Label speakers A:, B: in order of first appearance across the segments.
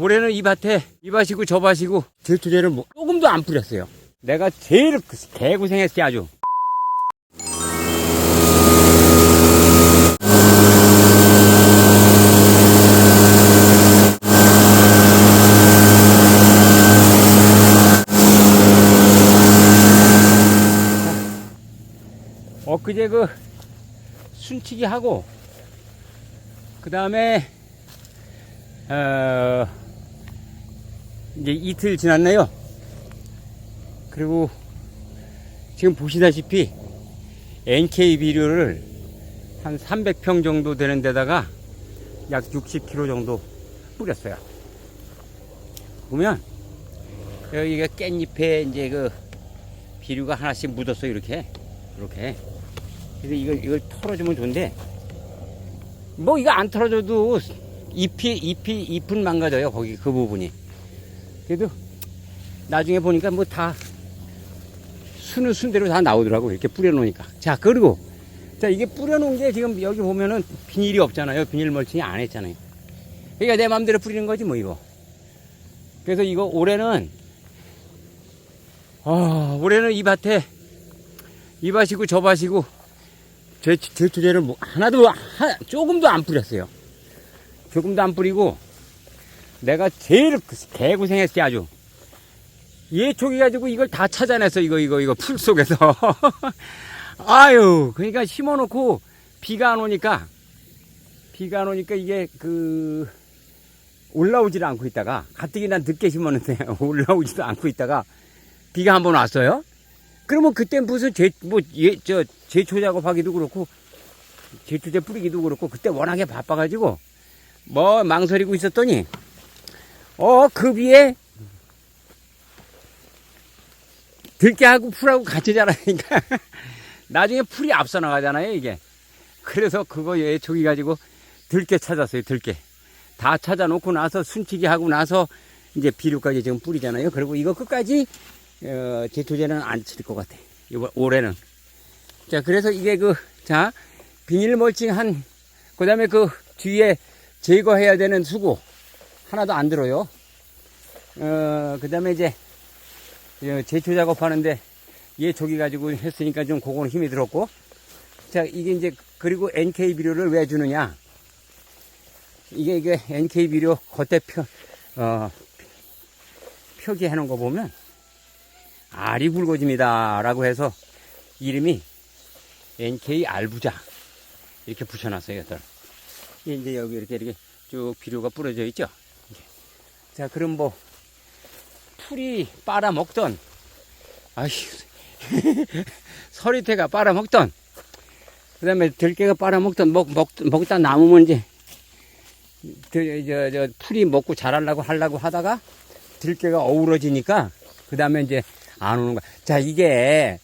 A: 올해는 이 밭에 이 밭이고 저 밭이고 제초제를 뭐 조금도 안 뿌렸어요. 내가 제일 개고생했지 아주. 엊그제 그 순치기 하고 그 다음에 어 이제 이틀 지났네요. 그리고 지금 보시다시피 NK 비료를 한 300평 정도 되는 데다가 약 60kg 정도 뿌렸어요. 보면 여기가 깻잎에 이제 그 비료가 하나씩 묻었어 요 이렇게 이렇게. 그래서 이걸 이걸 털어주면 좋은데 뭐 이거 안 털어줘도 잎이 잎이 잎은 망가져요 거기 그 부분이. 그래도 나중에 보니까 뭐 다 순은 순대로 다 나오더라고 이렇게 뿌려놓으니까. 자 그리고 자 이게 뿌려놓은 게 지금 여기 보면은 비닐이 없잖아요. 비닐 멀칭이 안 했잖아요. 그러니까 내 마음대로 뿌리는 거지 뭐 이거. 그래서 이거 올해는 아 올해는 이 밭에 이 밭이고 저 밭이고 제 제초제를 뭐 하나도 하, 조금도 안 뿌렸어요. 조금도 안 뿌리고 내가 제일 개고생했지 아주. 예초기 가지고 이걸 다 찾아냈어 이거 이거 이거 풀 속에서. 아유 그러니까 심어놓고 비가 안 오니까 비가 안 오니까 이게 그 올라오질 않고 있다가 가뜩이 난 늦게 심었는데 올라오지도 않고 있다가 비가 한 번 왔어요. 그러면 그때 무슨 제, 뭐, 예, 저, 제초 작업하기도 그렇고, 제초제 뿌리기도 그렇고, 그때 워낙에 바빠가지고, 뭐, 망설이고 있었더니, 어, 그 위에, 들깨하고 풀하고 같이 자라니까, 나중에 풀이 앞서 나가잖아요, 이게. 그래서 그거 예초기 가지고, 들깨 찾았어요, 들깨. 다 찾아놓고 나서, 순치기 하고 나서, 이제 비료까지 지금 뿌리잖아요. 그리고 이거 끝까지, 어, 제초제는 안 칠 것 같아. 이번 올해는. 자, 그래서 이게 그, 자, 비닐 멀칭 한, 그 다음에 그 뒤에 제거해야 되는 수고. 하나도 안 들어요. 어, 그 다음에 이제, 어, 제초 작업하는데, 얘 조기 가지고 했으니까 좀 그거는 힘이 들었고. 자, 이게 이제, 그리고 NK 비료를 왜 주느냐. 이게, 이게 NK 비료 겉에 표, 어, 놓은 거 보면, 알이 굵어집니다. 라고 해서 이름이 NK 알부자. 이렇게 붙여놨어요. 여덟. 이제 여기 이렇게 이렇게 쭉 비료가 뿌려져 있죠. 자, 그럼 뭐, 풀이 빨아먹던, 아휴, 서리태가 빨아먹던, 그 다음에 들깨가 빨아먹던, 먹, 먹, 먹다 남으면 이제, 들, 저, 저, 풀이 먹고 자라려고 하려고 하다가, 들깨가 어우러지니까, 그 다음에 이제 안 오는 거야. 자, 이게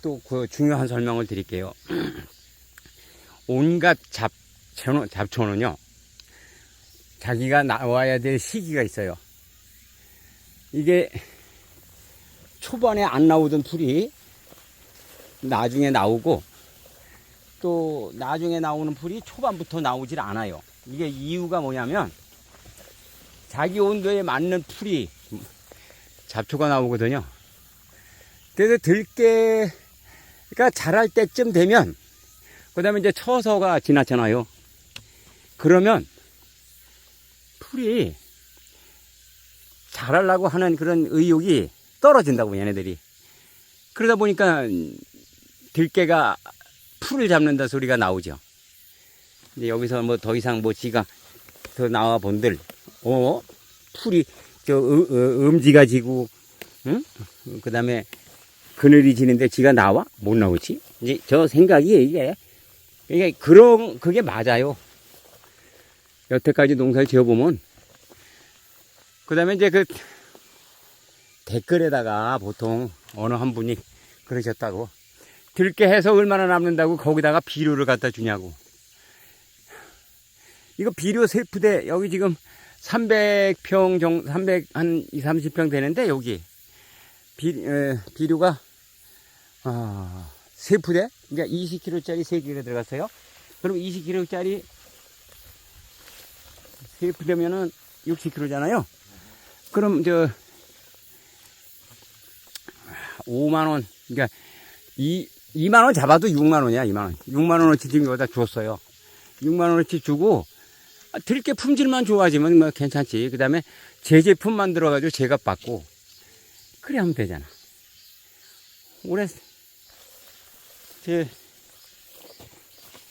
A: 또 그 중요한 설명을 드릴게요. 온갖 잡초는, 잡초는요, 자기가 나와야 될 시기가 있어요. 이게 초반에 안 나오던 풀이 나중에 나오고 또 나중에 나오는 풀이 초반부터 나오질 않아요. 이게 이유가 뭐냐면 자기 온도에 맞는 풀이 잡초가 나오거든요. 그래서 들깨가 자랄 때쯤 되면, 그 다음에 이제 처서가 지났잖아요. 그러면 풀이 자라려고 하는 그런 의욕이 떨어진다고, 얘네들이. 그러다 보니까 들깨가 풀을 잡는다 소리가 나오죠. 이제 여기서 뭐 더 이상 뭐 지가 더 나와 본들, 어? 풀이 저 음, 음지가 지고, 응? 그 다음에 그늘이 지는데 지가 나와? 못 나오지? 이제 저 생각이 이게, 이게 그런, 그게 맞아요. 여태까지 농사를 지어보면, 그 다음에 이제 그 댓글에다가 보통 어느 한 분이 그러셨다고. 들깨 해서 얼마나 남는다고 거기다가 비료를 갖다 주냐고. 이거 비료 셀프대, 여기 지금 300평 정도, 300, 한 2, 30평 되는데, 여기. 비, 에, 비료가, 아, 세 푸대? 그러니까 20kg짜리 3개가 들어갔어요. 그럼 20kg짜리 세 푸대면은 60kg잖아요. 그럼 저 5만 원, 그러니까 이 2만 원 잡아도 6만 원이야, 2만 원. 6만 원어치 지금 여기다 줬어요. 6만 원어치 주고 아, 들깨 품질만 좋아지면 뭐 괜찮지. 그 다음에 제 제품 만들어 가지고 제값 받고 그래 하면 되잖아. 올해 제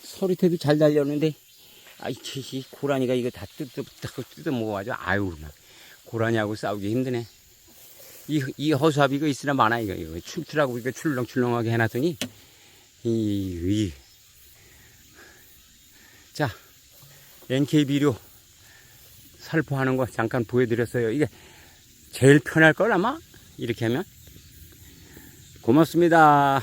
A: 서리태도 잘 달렸는데 아이 치 고라니가 이거 다 뜯어 뜯어 뜯어 먹어가지고 아유 나 고라니하고 싸우기 힘드네. 이, 이 허수아비 이거 있으나 많아 이거 이거 출출하고 이거 출렁출렁하게 해놨더니 이, 이. 자 NK 비료 살포하는 거 잠깐 보여드렸어요. 이게 제일 편할 걸 아마 이렇게 하면 고맙습니다.